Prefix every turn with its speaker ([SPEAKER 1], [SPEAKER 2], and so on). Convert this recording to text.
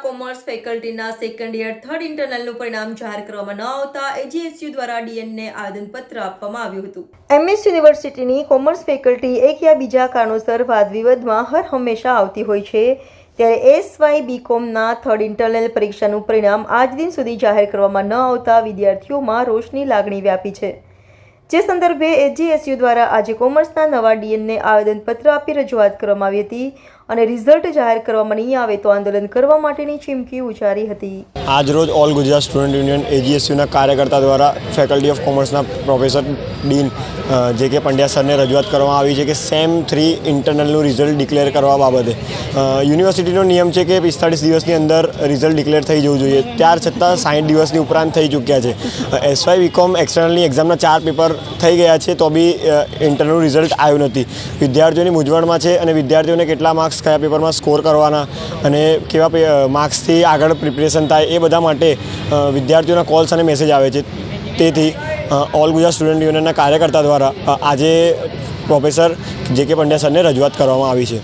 [SPEAKER 1] Commerce ફેકલ્ટીના second year third ઇન્ટરનલનું પરિણામ જાહેર કરવામાં ન આવતા એજીએસયુ દ્વારા ડીએનને આવેદનપત્ર આપવામાં આવ્યું હતું. એમએસ યુનિવર્સિટીની કોમર્સ ફેકલ્ટી એક યા બીજા કારણોસર વાદ વિવાદમાં હર હંમેશા આવતી હોય છે. ત્યારે એસ વાય બીકોમના થર્ડ ઇન્ટરનલ પરીક્ષાનું પરિણામ આજ દિન સુધી જાહેર કરવામાં ન આવતા વિદ્યાર્થીઓમાં રોષની લાગણી વ્યાપી છે. જે સંદર્ભે એજીએસયુ દ્વારા આજે કોમર્સના નવા ડીએનને આવેદનપત્ર આપી રજૂઆત કરવામાં આવી હતી. અને રિઝલ્ટ જાહેર કરવામાં નહીં આવે તો આંદોલન કરવા માટેની ચીમકી ઉચ્ચારી હતી.
[SPEAKER 2] આજરોજ ઓલ ગુજરાત સ્ટુડન્ટ યુનિયન એજીએસયુના કાર્યકર્તા દ્વારા faculty of કોમર્સના professor dean J K Pandya સરને રજૂઆત કરવામાં આવી છે કે સેમ થ્રી ઇન્ટરનલનું રિઝલ્ટ ડિક્લેર કરવા બાબતે. યુનિવર્સિટીનો નિયમ છે કે પિસ્તાળીસ દિવસની અંદર રિઝલ્ટ ડિક્લેર થઈ જવું જોઈએ. ત્યાર છતાં સાઠ દિવસની ઉપરાંત થઈ ચૂક્યા છે. એસવાય બીકોમ એક્સટર્નલની એક્ઝામના ચાર પેપર થઈ ગયા છે તો બી ઇન્ટરનલ રિઝલ્ટ આવ્યું નથી. વિદ્યાર્થીઓની મૂંઝવણમાં છે અને વિદ્યાર્થીઓને કેટલા માર્ક્સ કયા પેપરમાં સ્કોર કરવાના અને કેવા માર્ક્સથી આગળ પ્રિપરેશન થાય એ બધા માટે વિદ્યાર્થીઓના કોલ્સ અને મેસેજ આવે છે. તેથી ઓલ ગુજરાત સ્ટુડન્ટ યુનિયનના કાર્યકર્તા દ્વારા આજે પ્રોફેસર જે કે પંડ્યા સરને રજૂઆત કરવામાં આવી છે.